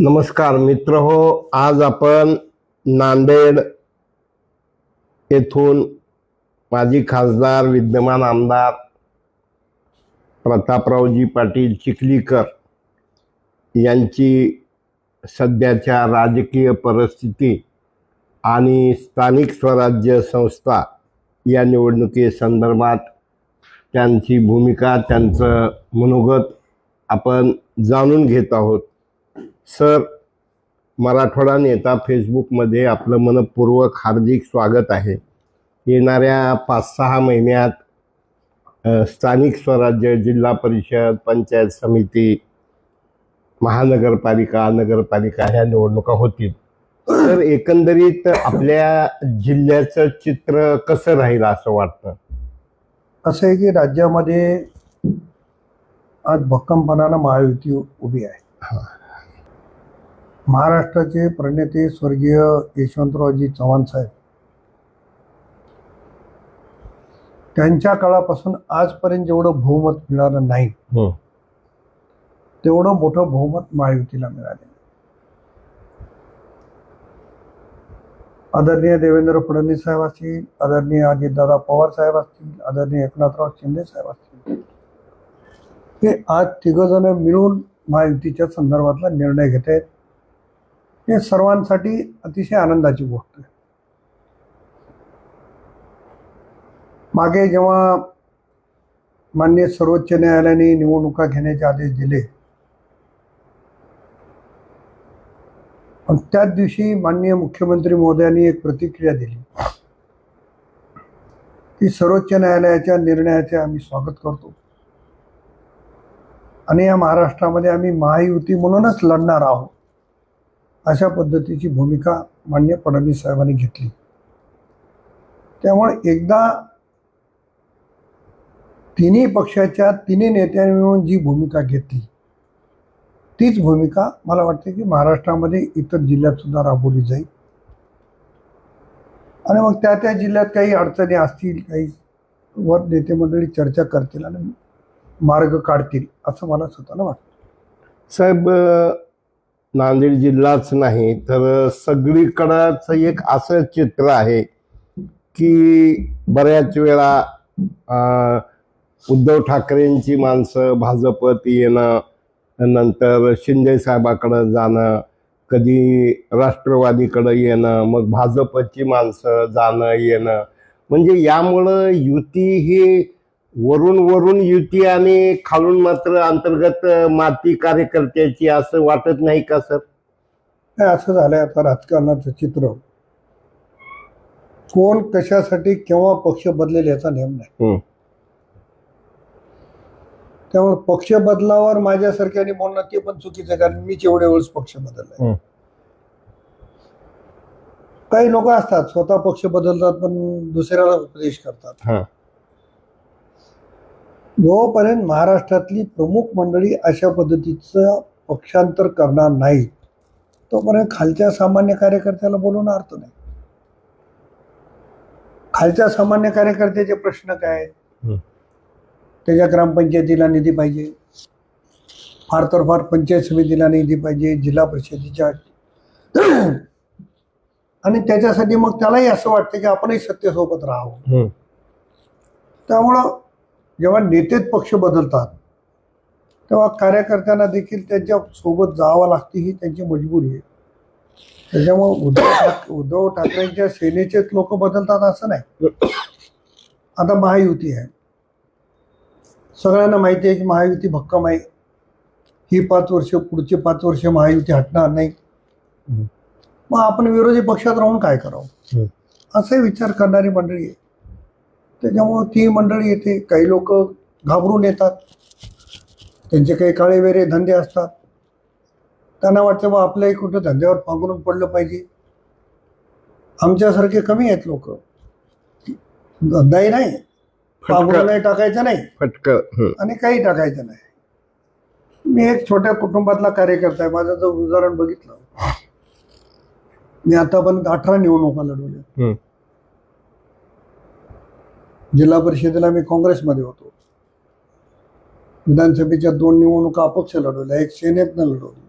नमस्कार मित्र हो आज आपण नांदेड येथून माजी खासदार विद्यमान आमदार प्रतापरावजी पाटील चिखलीकर यांची सध्याच्या राजकीय परिस्थिती आणि स्थानिक स्वराज्य संस्था या निवडणुकीसंदर्भात त्यांची भूमिका त्यांचं मनोगत आपण जाणून घेत आहोत. सर मराठवाडा नेता फेसबुकमध्ये आपलं मनपूर्वक हार्दिक स्वागत आहे. येणाऱ्या पाच सहा महिन्यात स्थानिक स्वराज्य जिल्हा परिषद पंचायत समिती महानगरपालिका नगरपालिका ह्या निवडणुका होतील. तर एकंदरीत आपल्या जिल्ह्याचं चित्र कसं राहील असं वाटतं? असं आहे की राज्यामध्ये आज भक्कमपणानं महायुती उभी आहे. महाराष्ट्राचे प्रणेते स्वर्गीय यशवंतरावजी चव्हाण साहेब. त्यांच्या काळापासून आजपर्यंत जेवढं बहुमत मिळालं नाही हं. तेवढं मोठं बहुमत महायुतीला मिळाले. आदरणीय देवेंद्र फडणवीस साहेब असतील आदरणीय अजितदादा पवार साहेब असतील आदरणीय एकनाथराव शिंदे साहेब असतील. हे आज तिघजण मिळून महायुतीच्या संदर्भातला निर्णय घेत आहेत हे सर्वांसाठी अतिशय आनंदाची गोष्ट आहे. मागे जेव्हा मान्य सर्वोच्च न्यायालयाने निवडणुका घेण्याचे आदेश दिले पण त्याच दिवशी माननीय मुख्यमंत्री मोदयांनी एक प्रतिक्रिया दिली. की सर्वोच्च न्यायालयाच्या निर्णयाचे आम्ही स्वागत करतो. आणि या महाराष्ट्रामध्ये आम्ही महायुती म्हणूनच लढणार आहोत. अशा पद्धतीची भूमिका मान्य फडणवीस साहेबांनी घेतली. त्यामुळे एकदा तिन्ही पक्षाच्या तिन्ही नेत्यांनी मिळून जी भूमिका घेतली तीच भूमिका मला वाटते की महाराष्ट्रामध्ये इतर जिल्ह्यात सुद्धा राबवली जाईल. आणि मग त्या त्या जिल्ह्यात काही अडचणी असतील काही वर नेते मंडळी चर्चा करतील आणि मार्ग काढतील असं मला स्वतःला वाटतं. साहेब नांदेड जिल्हाच नाही तर सगळीकडंच एक असं चित्र आहे की बऱ्याच वेळा उद्धव ठाकरेंची माणसं भाजपत येणं नंतर शिंदे साहेबाकडं जाणं कधी राष्ट्रवादीकडं येणं मग भाजपची माणसं जाणं येणं. म्हणजे यामुळं युती ही वरून वरून युती आणि खालून मात्र अंतर्गत माती कार्यकर्त्याची असं वाटत नाही का सर काय असं झालंय आता राजकारणाचं चित्र कोण कशासाठी केव्हा पक्ष बदलेल याचा नेम नाही. त्यामुळे पक्ष बदलावर माझ्यासारख्याने बोलणं ते पण चुकीचं आहे कारण मीच एवढ्या वेळेस पक्ष बदललाय. काही लोक असतात स्वतः पक्ष बदलतात पण दुसऱ्याला उपदेश करतात हा. जोपर्यंत महाराष्ट्रातली प्रमुख मंडळी अशा पद्धतीचं पक्षांतर करणार नाही तोपर्यंत खालच्या सामान्य कार्यकर्त्याला बोलून अर्थ नाही खालच्या सामान्य कार्यकर्त्याचे प्रश्न काय? हं. त्याच्या ग्रामपंचायतीला निधी पाहिजे फार तर फार पंचायत समितीला निधी पाहिजे जिल्हा परिषदेच्या आणि त्याच्यासाठी मग त्यालाही असं वाटतं की आपणही सत्तेसोबत राहावं. त्यामुळं जेव्हा नेतेच पक्ष बदलतात तेव्हा कार्यकर्त्यांना देखील त्यांच्यासोबत जावं लागते ही त्यांची मजबुरी आहे. त्याच्यामुळे उद्धव ठाक उद्धव ठाकरेंच्या सेनेचेच लोक बदलतात असं नाही. आता महायुती आहे. सगळ्यांना माहिती आहे की महायुती भक्कम आहे. ही पाच वर्ष पुढचे पाच वर्ष महायुती हटणार नाही. मग आपण विरोधी पक्षात राहून काय करावं. असे विचार करणारी मंडळी आहे. त्याच्यामुळं ती मंडळी येते. काही लोक घाबरून येतात. त्यांचे काही काळे वेरे धंदे असतात. त्यांना वाटतं बा आपल्याही कुठं धंद्यावर पांघरून पडलं पाहिजे. आमच्यासारखे कमी आहेत लोक. धंदाही नाही. पांघरून नाही टाकायचं नाही. फटकं. आणि काही टाकायचं नाही. मी एक छोट्या कुटुंबातला कार्यकर्ता आहे. माझं जर उदाहरण बघितलं. मी आतापर्यंत अठरा निवडणुका लढवल्या. हं. जिल्हा परिषदेला मी काँग्रेसमध्ये होतो. विधानसभेच्या दोन निवडणुका अपक्ष लढवल्या एक सेनेतनं लढवली.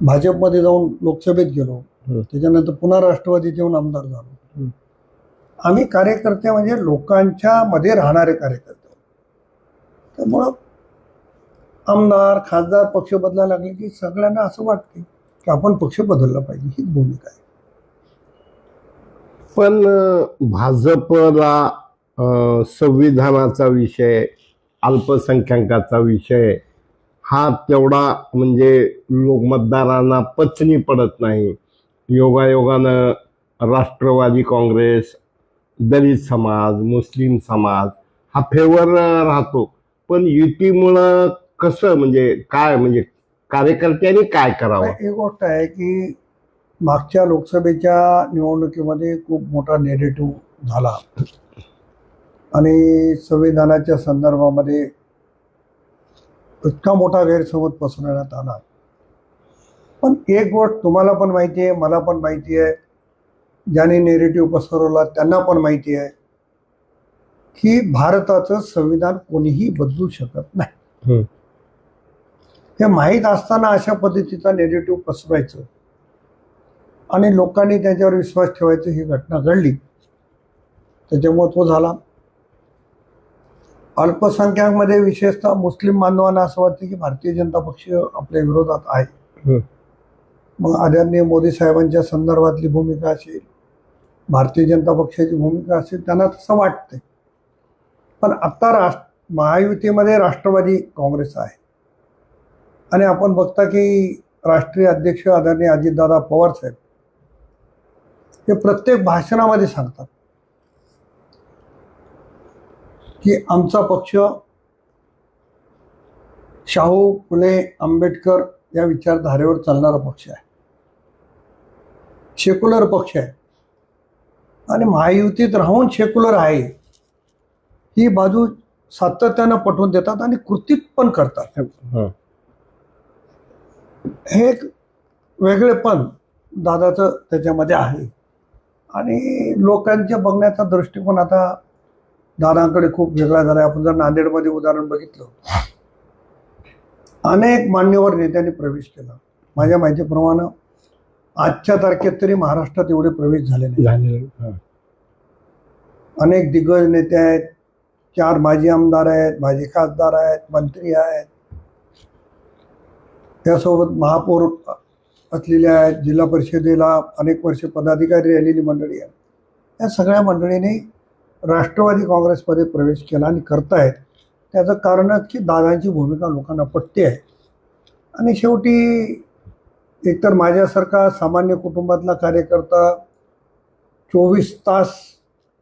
भाजपमध्ये जाऊन लोकसभेत गेलो. हं. त्याच्यानंतर पुन्हा राष्ट्रवादीत येऊन आमदार झालो. हं. आम्ही कार्यकर्ते म्हणजे लोकांच्या मध्ये राहणारे कार्यकर्ते. त्यामुळं आमदार खासदार पक्ष बदलायला लागले की सगळ्यांना असं वाटते की आपण पक्ष बदलला पाहिजे हीच भूमिका आहे. पण भाजपला संविधानाचा विषय अल्पसंख्याकाचा विषय हा तेवढा म्हणजे लोक मतदारांना पचनी पडत नाही. योगायोगानं राष्ट्रवादी काँग्रेस दलित समाज मुस्लिम समाज हा फेवर राहतो. पण युतीमुळं कसं म्हणजे काय म्हणजे कार्यकर्त्यांनी काय करावं? एक गोष्ट आहे की मागच्या लोकसभेच्या निवडणुकीमध्ये खूप मोठा नेगेटिव्ह झाला. आणि संविधानाच्या संदर्भामध्ये इतका मोठा गैरसमज पसरवण्यात आला. पण एक गोष्ट तुम्हाला पण माहिती आहे मला पण माहिती आहे ज्याने नेरेटिव्ह पसरवला त्यांना पण माहिती आहे की भारताचं संविधान कोणीही बदलू शकत नाही. हं. माहीत असताना अशा पद्धतीचा नेगेटिव्ह पसरवायचं आणि लोकांनी त्याच्यावर विश्वास ठेवायचं ही घटना घडली. त्याच्यामुळे तो झाला. अल्पसंख्याकमध्ये विशेषतः मुस्लिम बांधवांना असं वाटतं की भारतीय जनता पक्ष आपल्या विरोधात आहे. मग आदरणीय मोदी साहेबांच्या संदर्भातली भूमिका असेल भारतीय जनता पक्षाची भूमिका असेल त्यांना तसं वाटतंय. पण आत्ता राष्ट्र महायुतीमध्ये राष्ट्रवादी काँग्रेस आहे. आणि आपण बघता की राष्ट्रीय अध्यक्ष आदरणीय अजितदादा पवार साहेब हे प्रत्येक भाषणामध्ये सांगतात. की आमचा पक्ष शाहू फुले आंबेडकर या विचारधारेवर चालणारा पक्ष आहे. सेक्युलर पक्ष आहे. आणि महायुतीत राहून सेक्युलर आहे. ही बाजू सातत्यानं पटवून देतात आणि कृतीत पण करतात. हं. हे एक वेगळेपण दादाचं त्याच्यामध्ये आहे. आणि लोकांच्या बघण्याचा दृष्टिकोन आता दादांकडे खूप वेगळा झाला. आहे आपण जर नांदेडमध्ये उदाहरण बघितलं. अनेक मान्यवर नेत्यांनी प्रवेश केला. माझ्या माहितीप्रमाणे आजच्या तारखेत तरी महाराष्ट्रात एवढे प्रवेश झाले नाही. झालेलं. अनेक दिग्गज नेते आहेत. चार माजी आमदार आहेत माजी खासदार आहेत मंत्री आहेत. त्यासोबत महापौर असलेले आहेत जिल्हा परिषदेला अनेक वर्ष पदाधिकारी राहिलेली मंडळी आहेत. या सगळ्या मंडळींनी राष्ट्रवादी काँग्रेसमध्ये प्रवेश केला आणि करतायत त्याचं कारणच की दादांची भूमिका लोकांना पटते आहे. आणि शेवटी एकतर माझ्यासारखा सामान्य कुटुंबातला कार्यकर्ता चोवीस तास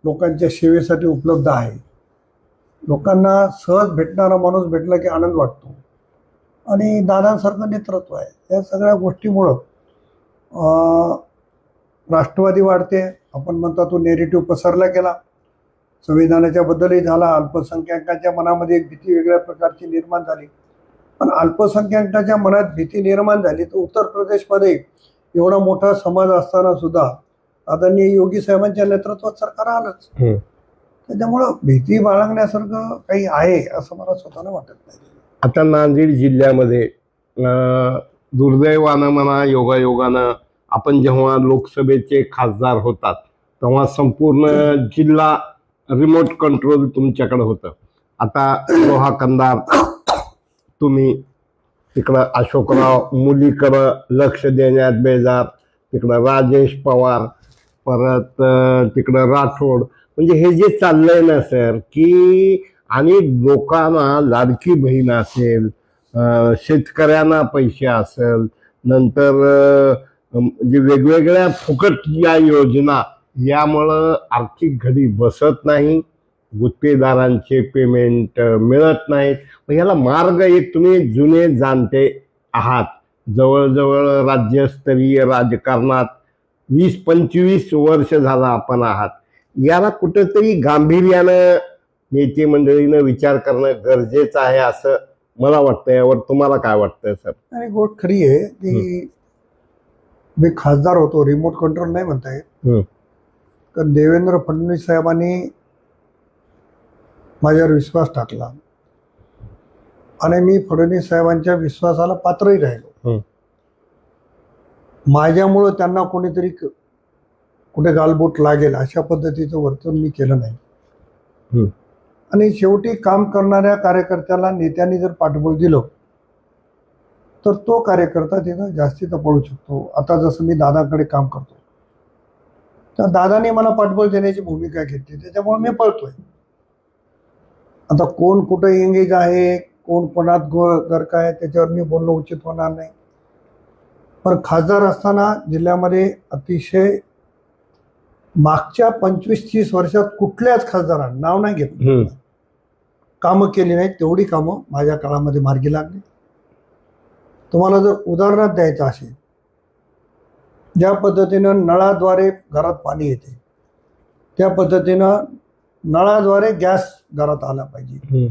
लोकांच्या सेवेसाठी उपलब्ध आहे. लोकांना सहज भेटणारा माणूस भेटला की आनंद वाटतो. आणि दादांसारखं नेतृत्व आहे. या सगळ्या गोष्टीमुळं राष्ट्रवादी वाढते. आपण म्हणता तो नेरेटिव्ह पसरला गेला. संविधानाच्या बद्दलही झाला. अल्पसंख्याकांच्या मनामध्ये एक भीती वेगळ्या प्रकारची निर्माण झाली. पण अल्पसंख्याकांच्या मनात भीती निर्माण झाली तर उत्तर प्रदेशमध्ये एवढा मोठा समाज असताना सुद्धा आदरणीय योगी साहेबांच्या नेतृत्वात सरकार आलंच. त्याच्यामुळं भीती बाळगण्यासारखं काही आहे असं मला स्वतःला वाटत नाही. आता नांदेड जिल्ह्यामध्ये दुर्दैवानं म्हणा योगायोगानं आपण जेव्हा लोकसभेचे खासदार होतात तेव्हा संपूर्ण जिल्हा रिमोट कंट्रोल तुमच्याकडे होतं. आता लोहा कंदार तुम्ही तिकडं अशोकराव मुलीकडं लक्ष देण्यात बेजार तिकडं राजेश पवार परत तिकडं राठोड. म्हणजे हे जे चाललंय ना सर की आणि लोकांना लाडकी बहीण असेल शेतकऱ्यांना पैसे असेल नंतर जे म्हणजे वेगवेगळ्या फुकट या योजना यामुळं आर्थिक घडी बसत नाही गुत्तेदारांचे पेमेंट मिळत नाहीत. मग याला मार्ग एक तुम्ही जुने जाणते आहात. जवळजवळ राज्यस्तरीय राजकारणात वीस पंचवीस वर्ष झाला आपण आहात. याला कुठंतरी गांभीर्यानं नेते मंडळीनं विचार करणं गरजेचं आहे असं मला वाटतं यावर तुम्हाला काय वाटतंय सर? आणि गोष्ट खरी आहे की मी खासदार होतो रिमोट कंट्रोल नाही म्हणता येत. तर देवेंद्र फडणवीस साहेबांनी माझ्यावर विश्वास टाकला. आणि मी फडणवीस साहेबांच्या विश्वासाला पात्रही राहिलो. हं. माझ्यामुळं त्यांना कोणीतरी कुठे गालबोट लागेल अशा पद्धतीचं वर्तन मी केलं नाही. आणि शेवटी काम करणाऱ्या कार्यकर्त्याला नेत्यांनी जर पाठबळ दिलं तर तो कार्यकर्ता तिथं जास्तीचा पळू शकतो. आता जसं मी दादाकडे काम करतो. तर दादाने मला पाठबळ देण्याची भूमिका घेतली. त्याच्यामुळे मी पळतोय. आता कोण कुठं एंगेज आहे कोण कोणात गो आहे त्याच्यावर मी बोलणं उचित होणार नाही. पण खासदार असताना जिल्ह्यामध्ये अतिशय मागच्या पंचवीस तीस वर्षात कुठल्याच खासदारांना नाव नाही घेतलं. हम्म. कामं केली नाहीत. तेवढी कामं माझ्या काळामध्ये मार्गी लागली. तुम्हाला जर उदाहरणात द्यायचं असेल ज्या पद्धतीनं नळाद्वारे घरात पाणी येते त्या पद्धतीनं नळाद्वारे गॅस घरात आला पाहिजे.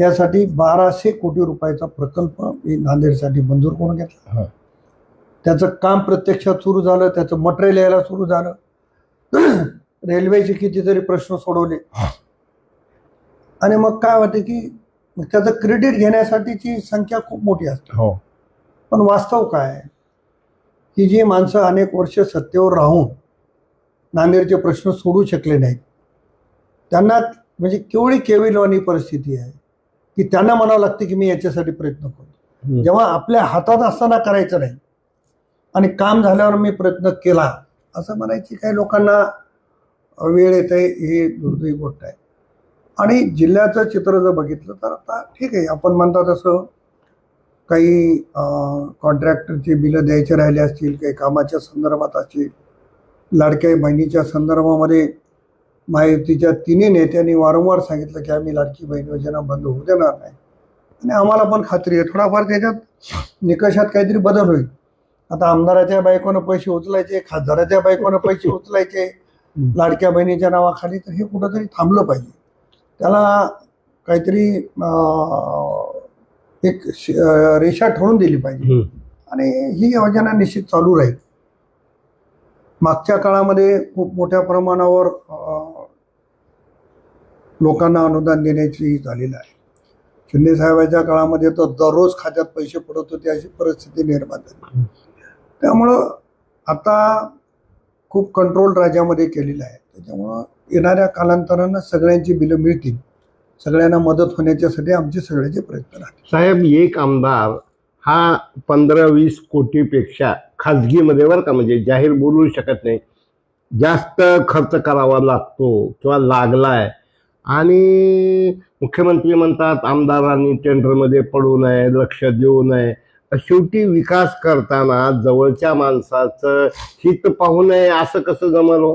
यासाठी बाराशे कोटी रुपयाचा प्रकल्प मी नांदेडसाठी मंजूर करून घेतला. त्याचं काम प्रत्यक्षात सुरू झालं त्याचं मटेरियल यायला सुरू झालं. रेल्वेचे कितीतरी प्रश्न सोडवले. आणि मग काय होते की त्याचं क्रेडिट घेण्यासाठीची संख्या खूप मोठी असते. हो. पण वास्तव काय आहे? की जी माणसं अनेक वर्ष सत्तेवर राहून नांदेडचे प्रश्न सोडू शकले नाहीत. त्यांना म्हणजे केवढी केविलवाणी परिस्थिती आहे की त्यांना म्हणावं लागते की मी याच्यासाठी प्रयत्न करतो. जेव्हा आपल्या हातात असताना करायचं नाही आणि काम झाल्यावर मी प्रयत्न केला असं म्हणायची काही लोकांना वेळ येत आहे ही दुर्दैवी गोष्ट आहे. आणि जिल्ह्याचं चित्र जर बघितलं तर आता ठीक आहे आपण म्हणता तसं काही कॉन्ट्रॅक्टरची बिलं द्यायचे राहिले असतील काही कामाच्या संदर्भात असतील लाडक्या बहिणीच्या संदर्भामध्ये महायुतीच्या तिन्ही नेत्यांनी वारंवार सांगितलं की आम्ही लाडकी बहीण योजना बंद होऊ देणार नाही. आणि आम्हाला पण खात्री आहे. थोडाफार त्याच्यात निकषात काहीतरी बदल होईल. आता आमदाराच्या बायकोनं पैसे उचलायचे खासदाराच्या बायकोनं पैसे उचलायचे लाडक्या बहिणीच्या नावाखाली तर हे कुठंतरी थांबलं पाहिजे. त्याला काहीतरी एक रेषा ठरवून दिली पाहिजे. आणि ही योजना निश्चित चालू राहील. मागच्या काळामध्ये खूप मोठ्या प्रमाणावर लोकांना अनुदान देण्याची झालेलं आहे. शिंदे साहेबांच्या काळामध्ये तर दररोज खात्यात पैसे पडत होते अशी परिस्थिती निर्माण झाली. त्यामुळं आता खूप कंट्रोल राज्यामध्ये केलेलं आहे. त्याच्यामुळं येणाऱ्या कालांतरानं सगळ्यांची बिलं मिळतील. सगळ्यांना मदत होण्याच्यासाठी आमचे सगळ्याचे प्रयत्न राहतील साहेब एक आमदार हा पंधरा वीस कोटीपेक्षा खाजगीमध्ये बरं का म्हणजे जाहीर बोलू शकत नाही. जास्त खर्च करावा लागतो किंवा लागलाय. आणि मुख्यमंत्री म्हणतात आमदारांनी टेंडरमध्ये पडू नये लक्ष देऊ नये. शेवटी विकास करताना जवळच्या माणसाचं हित पाहू नये असं कसं जमलो?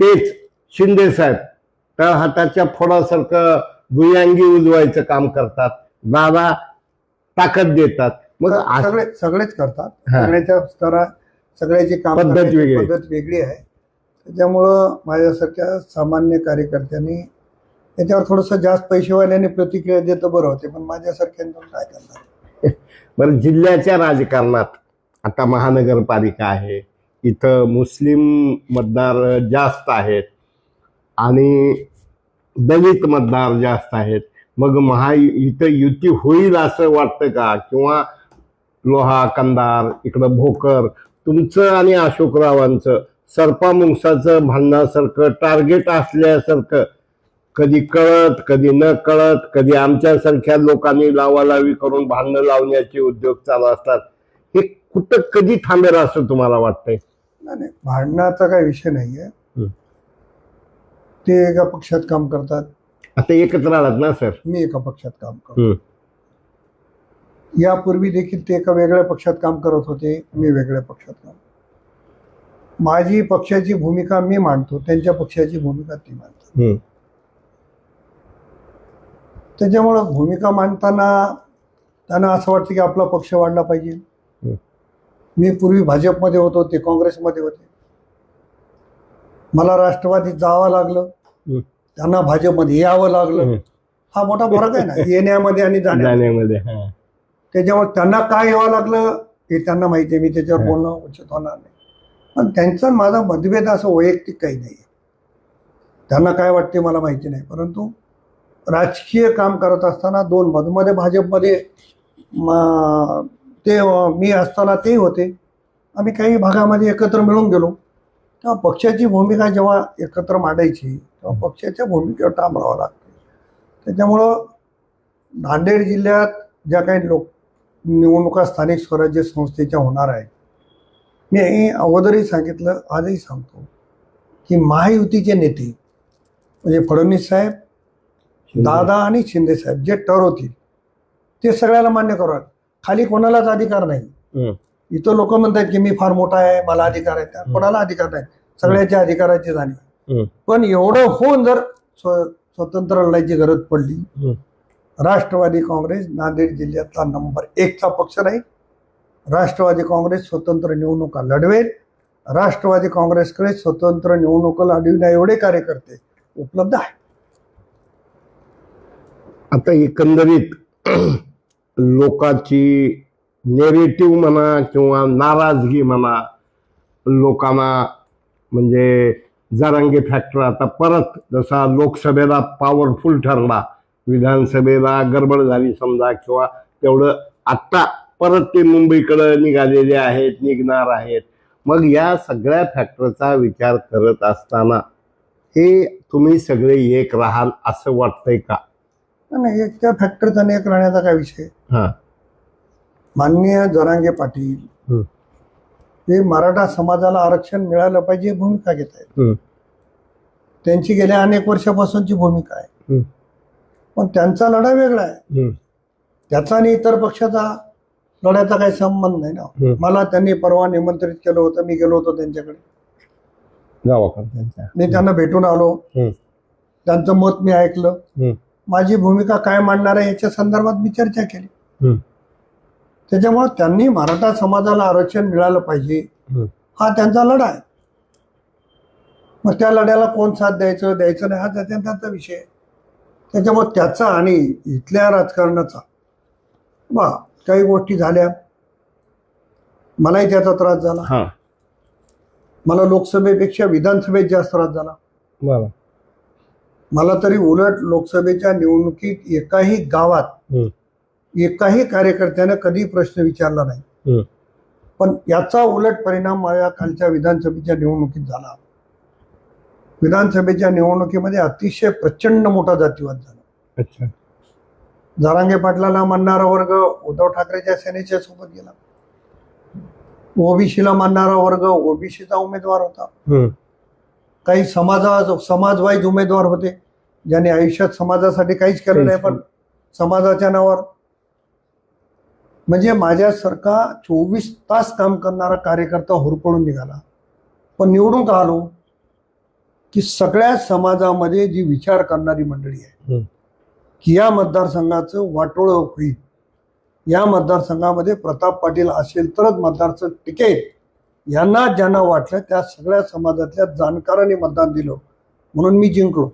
तेच शिंदे साहेब. तर हाताच्या फोडासारखं भुयांगी उजवायचं काम करतात. दादा ताकद देतात. मग सगळे सगळेच करतात. सगळ्याच्या स्तरा सगळ्याची काम पद्धत वेगळी आहे. पद्धत वेगळी आहे. त्याच्यामुळं माझ्यासारख्या सामान्य कार्यकर्त्यांनी याच्यावर थोडंसं जास्त पैसेवाल्याने प्रतिक्रिया देतं बरं होते पण माझ्यासारख्यांनी काय करणार? बरं जिल्ह्याच्या राजकारणात आता महानगरपालिका आहे. इथं मुस्लिम मतदार जास्त आहेत. आणि दलित मतदार जास्त आहेत. मग महा इथं युती होईल असं वाटतं का? किंवा लोहा कंदार इकडं भोकर तुमचं आणि अशोकरावांचं सर्पा मुंगसाचं भांडणासारखं टार्गेट असल्यासारखं कधी कळत कधी न कळत कधी आमच्यासारख्या लोकांनी लावालावी करून भांडणं लावण्याचे उद्योग चालू असतात. हे कुठं कधी थांबेल असं तुम्हाला वाटतंय? नाही भांडणाचा काही विषय नाही आहे ते एका पक्षात काम करतात. आता एकत्र आलात ना सर? मी एका पक्षात काम करतो. यापूर्वी देखील ते एका वेगळ्या पक्षात काम करत होते मी वेगळ्या पक्षात काम माझी पक्षाची भूमिका मी मांडतो त्यांच्या पक्षाची भूमिका ती मांडतात हं. त्याच्यामुळं भूमिका मांडताना त्यांना असं वाटतं की आपला पक्ष वाढला पाहिजे. हं. मी पूर्वी भाजपमध्ये होतो ते काँग्रेसमध्ये होते. मला राष्ट्रवादीत जावं लागलं. त्यांना भाजपमध्ये यावं लागलं. हं. मोठा फरक आहे ना. येण्यामध्ये आणि जाण्यामध्ये. हा. त्याच्यामुळे त्यांना काय यावं लागलं हे त्यांना माहिती आहे. मी त्याच्यावर. बोलणं उचित होणार नाही. पण त्यांचा माझा मतभेद असं वैयक्तिक काही नाही. त्यांना काय वाटते मला माहिती नाही. परंतु राजकीय काम करत असताना दोन मधमध्ये भाजपमध्ये ते मी असताना ते होते. आम्ही काही भागामध्ये एकत्र मिळून गेलो. तेव्हा पक्षाची भूमिका जेव्हा एकत्र मांडायची तेव्हा पक्षाच्या भूमिकेवर ठाम राहावं लागतं. त्याच्यामुळं नांदेड जिल्ह्यात ज्या काही लोक निवडणुका स्थानिक स्वराज्य संस्थेच्या होणार आहेत. मी अगोदरही सांगितलं आजही सांगतो की महायुतीचे नेते म्हणजे फडणवीस साहेब दादा आणि शिंदे साहेब जे ठरवतील ते सगळ्याला मान्य करतात खाली कोणालाच अधिकार नाही. इथं लोक म्हणतात की मी फार मोठा आहे मला अधिकार आहे त्या कोणाला अधिकार नाही? सगळ्याच्या अधिकाराची जाणीव. पण एवढं होऊन जर स्व- स्वतंत्र लढायची गरज पडली. राष्ट्रवादी काँग्रेस नांदेड जिल्ह्यातला नंबर एकचा पक्ष नाही राष्ट्रवादी काँग्रेस स्वतंत्र निवडणुका लढवेल. राष्ट्रवादी काँग्रेसकडे स्वतंत्र निवडणुका लढविण्या एवढे कार्यकर्ते उपलब्ध आहे आता एकंदरीत लोकांची नेरेटिव्ह म्हणा किंवा नाराजगी म्हणा लोकांना म्हणजे जरांगे फॅक्टर आता परत जसा लोकसभेला पॉवरफुल ठरला विधानसभेला गडबड झाली समजा किंवा तेवढं आत्ता परत ते मुंबईकडे निघालेले आहेत निघणार आहेत. मग या सगळ्या फॅक्टरचा विचार करत असताना हे तुम्ही सगळे एक राहाल असं वाटतंय का? नाही एक त्या फॅक्टरीचा एक राहण्याचा काय विषय? हा. माननीय जरांगे पाटील. हे मराठा समाजाला आरक्षण मिळालं पाहिजे भूमिका घेत आहेत. त्यांची गेल्या अनेक वर्षापासूनची भूमिका आहे. पण त्यांचा लढा वेगळा आहे. त्याचा आणि इतर पक्षाचा लढ्याचा काही संबंध नाही ना. मला त्यांनी परवा निमंत्रित केलं होतं मी गेलो होतो त्यांच्याकडे मी त्यांना भेटून आलो. त्यांचं मत मी ऐकलं. माझी भूमिका काय मांडणार आहे याच्या संदर्भात मी चर्चा केली. त्याच्यामुळे त्यांनी मराठा समाजाला आरक्षण मिळालं पाहिजे. हा. त्यांचा लढा आहे. मग त्या लढ्याला कोण साथ द्यायचं द्यायचं नाही हा त्याच्या त्यांचा विषय आहे. त्याच्यामुळे त्याचा आणि इथल्या राजकारणाचा वा काही गोष्टी झाल्या. मलाही त्याचा त्रास झाला. मला लोकसभेपेक्षा विधानसभेत जास्त त्रास झाला. मला तरी उलट लोकसभेच्या निवडणुकीत एकाही गावात. एकाही कार्यकर्त्यानं कधी प्रश्न विचारला. नाही. पण याचा उलट परिणाम माझ्या कालच्या विधानसभेच्या निवडणुकीत झाला. विधानसभेच्या निवडणुकीमध्ये अतिशय प्रचंड मोठा जातीवाद झाला. अच्छा. जारांगे पाटलाला मानणारा वर्ग उद्धव ठाकरेच्या सेनेच्या सोबत गेला. ओबीसीला मानणारा वर्ग ओबीसीचा उमेदवार होता. काही समाजा समाजवाईज उमेदवार होते ज्यांनी आयुष्यात समाजासाठी काहीच केलं नाही पण समाजाच्या नावावर म्हणजे माझ्यासारखा चोवीस तास काम करणारा कार्यकर्ता होरपळून निघाला. पण निवडून का आलो? की सगळ्या समाजामध्ये जी विचार करणारी मंडळी आहे. की या मतदारसंघाचं वाटोळं होईल. या मतदारसंघामध्ये प्रताप पाटील असेल तरच मतदारसंघ टिकेल. यांना ज्यांना वाटलं त्या सगळ्या समाजातल्या जाणकारांनी मतदान दिलं. म्हणून मी जिंकलो.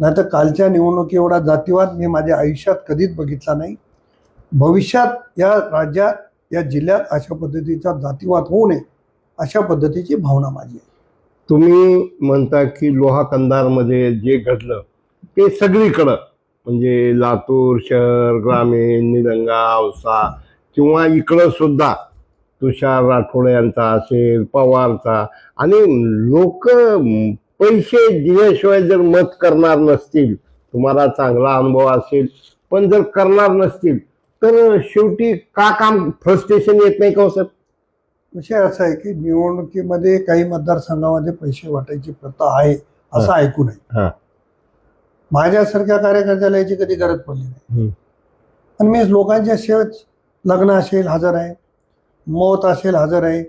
नाही तर कालच्या निवडणुकी एवढा जातीवाद मी माझ्या आयुष्यात कधीच बघितला नाही. भविष्यात या राज्यात या जिल्ह्यात अशा पद्धतीचा जातीवाद होऊ नये अशा पद्धतीची भावना माझी आहे. तुम्ही म्हणता की लोहा कंधारमध्ये जे घडलं ते सगळीकडं म्हणजे लातूर शहर ग्रामीण निलंगा औसा किंवा इकडं सुद्धा तुषार राठोड यांचा असेल पवारचा आणि लोक पैसे दिल्याशिवाय जर मत करणार नसतील तुम्हाला चांगला अनुभव असेल पण जर करणार नसतील तर शेवटी का काम फ्रस्ट्रेशन येत नाही का हो सर विषय असा आहे की निवडणुकीमध्ये काही मतदारसंघामध्ये पैसे वाटायची प्रथा आहे असं ऐकू नये. हा. माझ्यासारख्या कार्यकर्त्याला याची कधी गरज पडली नाही. आणि मी लोकांच्या सेवेत लग्न असेल हजर आहे. मौत असेल हजर आहे.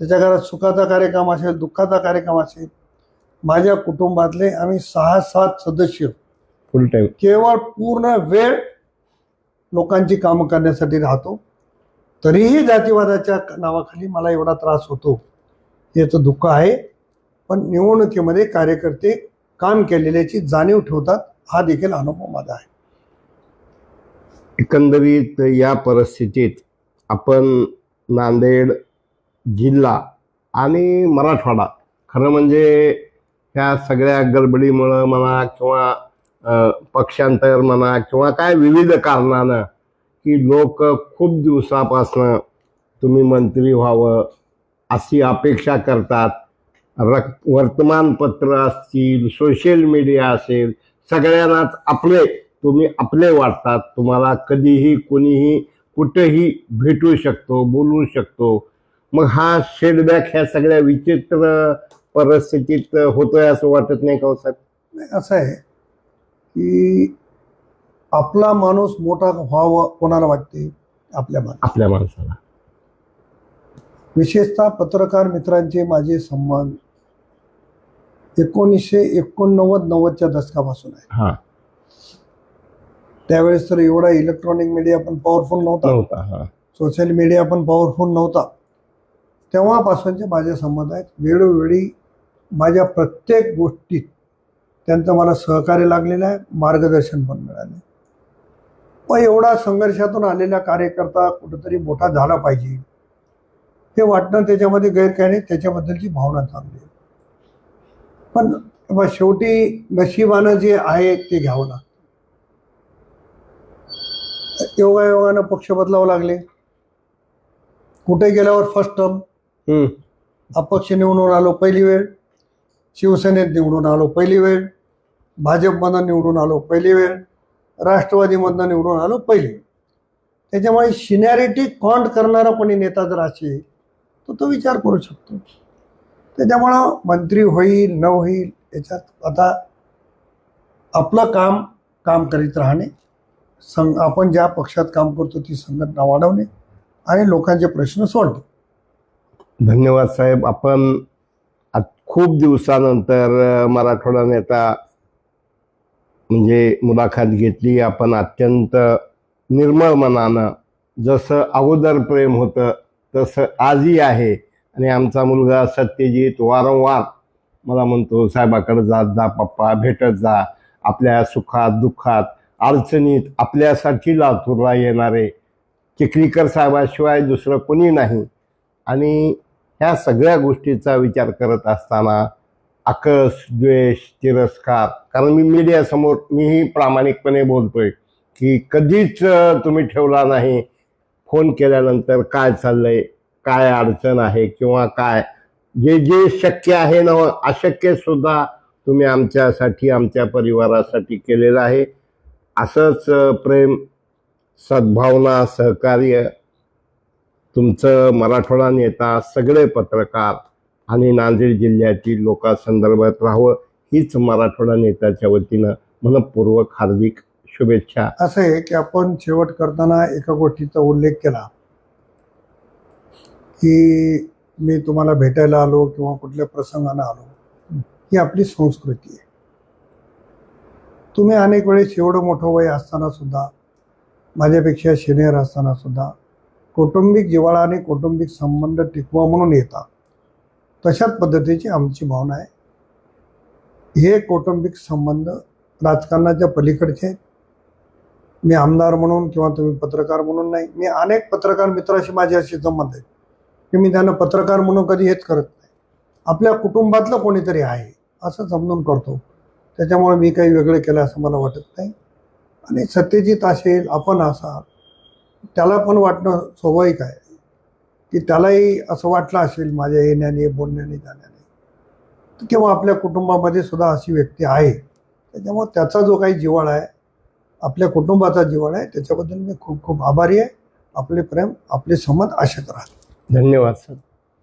त्याच्या घरात सुखाचा कार्यक्रम असेल दुःखाचा कार्यक्रम असेल. माझ्या कुटुंबातले आम्ही सहा सात सदस्य. फुल टाइम केवळ पूर्ण वेळ लोकांची कामं करण्यासाठी राहतो. तरीही जातीवादाच्या नावाखाली मला एवढा त्रास होतो. याचं दुःख आहे. पण निवडणुकीमध्ये कार्यकर्ते काम केलेल्याची जाणीव ठेवतात हा देखील अनुभव माझा आहे. एकंदरीत या परिस्थितीत आपण नांदेड जिल्हा आणि मराठवाडा खरं म्हणजे ह्या सगळ्या गडबडीमुळं म्हणा किंवा पक्षांतर म्हणा किंवा काय विविध कारणानं की लोक खूप दिवसापासनं तुम्ही मंत्री व्हावं अशी अपेक्षा करतात. रक वर्तमानपत्र असतील सोशल मीडिया असेल सगळ्यांनाच आपले तुम्ही आपले वाटतात. तुम्हाला कधीही कोणीही कुठेही भेटू शकतो बोलू शकतो. मग हा शेडबॅक ह्या सगळ्या विचित्र परिस्थितीत होतोय असं वाटत नाही का हो साहेब? नाही, असं आहे. की आपला माणूस मोठा व्हावं कोणाला वाटते? आपल्या आपल्या माणसाला. विशेषतः पत्रकार मित्रांचे माझे संबंध एकोणीसशे एकोणनव्वद नव्वदच्या दशकापासून आहे. हा. त्यावेळेस तर एवढा इलेक्ट्रॉनिक मीडिया पण पॉवरफुल नव्हता. नव्हता हा. सोशल मीडिया पण पॉवरफुल नव्हता. तेव्हापासूनचे माझे संबंध आहेत. वेळोवेळी माझ्या प्रत्येक गोष्टीत त्यांचं मला सहकार्य लागलेलं आहे मार्गदर्शन पण मिळाले. पण एवढा संघर्षातून आलेला कार्यकर्ता कुठंतरी मोठा झाला पाहिजे. हे वाटणं त्याच्यामध्ये गैर नाही त्याच्याबद्दलची भावना चांगली पण बा शेवटी नशिबानं जे आहे ते घ्यावं लागतं. योगायोगानं पक्ष बदलावं लागले. कुठे गेल्यावर फर्स्ट टर्म. अपक्ष निवडून आलो पहिली वेळ. शिवसेनेत निवडून आलो पहिली वेळ भाजपमधनं निवडून आलो पहिली वेळ राष्ट्रवादीमधनं निवडून आलो पहिली वेळ. त्याच्यामुळे सिनियरिटी कॉन्ट करणारा कोणी नेता जर असेल तर तो विचार करू शकतो. त्याच्यामुळं मंत्री होईल न होईल याच्यात आता आपलं काम काम करीत राहणे संघ आपण ज्या पक्षात काम करतो ती संघटना वाढवणे आणि लोकांचे प्रश्न सोडणे. धन्यवाद साहेब. आपण खूप दिवसानंतर मराठवाडा नेता म्हणजे मुलाखत घेतली. आपण अत्यंत निर्मळ मनानं जसं अगोदर प्रेम होतं तसं आजही आहे. आणि आमचा मुलगा सत्यजित वारंवार मला म्हणतो साहेबाकडे जात जा पप्पा भेटत जा. आपल्या सुखात दुःखात अडचणीत आपल्यासाठी लातूरला येणारे चिखलीकर साहेबाशिवाय दुसरं कोणी नाही. आणि ह्या सगळ्या गोष्टीचा विचार करत असताना आकस द्वेष तिरस्कार कारण मी मीडियासमोर मीही प्रामाणिकपणे बोलतोय की कधीच तुम्ही ठेवला नाही. फोन केल्यानंतर काय चाललंय काय अडचण आहे किंवा काय? जे जे शक्य आहे ना अशक्य सुद्धा तुम्ही आमच्यासाठी आमच्या परिवारासाठी केलेलं आहे. असंच प्रेम सद्भावना सहकार्य तुमचं मराठवाडा नेता सगळे पत्रकार आणि नांदेड जिल्ह्यातील लोकांसंदर्भात राहावं हीच मराठवाडा नेत्याच्या वतीनं मनपूर्वक हार्दिक शुभेच्छा. असं आहे की आपण शेवट करताना एका गोष्टीचा उल्लेख केला. की मी तुम्हाला भेटायला आलो किंवा कुठल्या प्रसंगानं आलो ही आपली संस्कृती आहे. तुम्ही अनेक वेळेस एवढं मोठं वय असताना सुद्धा माझ्यापेक्षा सिनियर असताना सुद्धा कौटुंबिक जिव्हाळा आणि कौटुंबिक संबंध टिकवा म्हणून येतात. तशाच पद्धतीची आमची भावना आहे. हे कौटुंबिक संबंध राजकारणाच्या पलीकडचे आहेत. मी आमदार म्हणून किंवा तुम्ही पत्रकार म्हणून नाही मी अनेक पत्रकार मित्राशी माझे असे संबंध आहेत. की मी त्यांना पत्रकार म्हणून कधी हेच करत नाही. आपल्या कुटुंबातलं कोणीतरी आहे असं समजून करतो. त्याच्यामुळे मी काही वेगळं केलं असं मला वाटत नाही. आणि सत्यजित असेल आपण असाल त्याला पण वाटणं स्वाभाविक आहे. की त्यालाही असं वाटलं असेल माझ्या येण्याने बोलण्याने जाण्याने. किंवा आपल्या कुटुंबामध्ये सुद्धा अशी व्यक्ती आहे. त्याच्यामुळे त्याचा जो काही जिव्हाळा आहे आपल्या कुटुंबाचा जिवाळा आहे त्याच्याबद्दल मी खूप खूप आभारी आहे. आपले प्रेम आपले समज असेच राहतात धन्यवाद सर.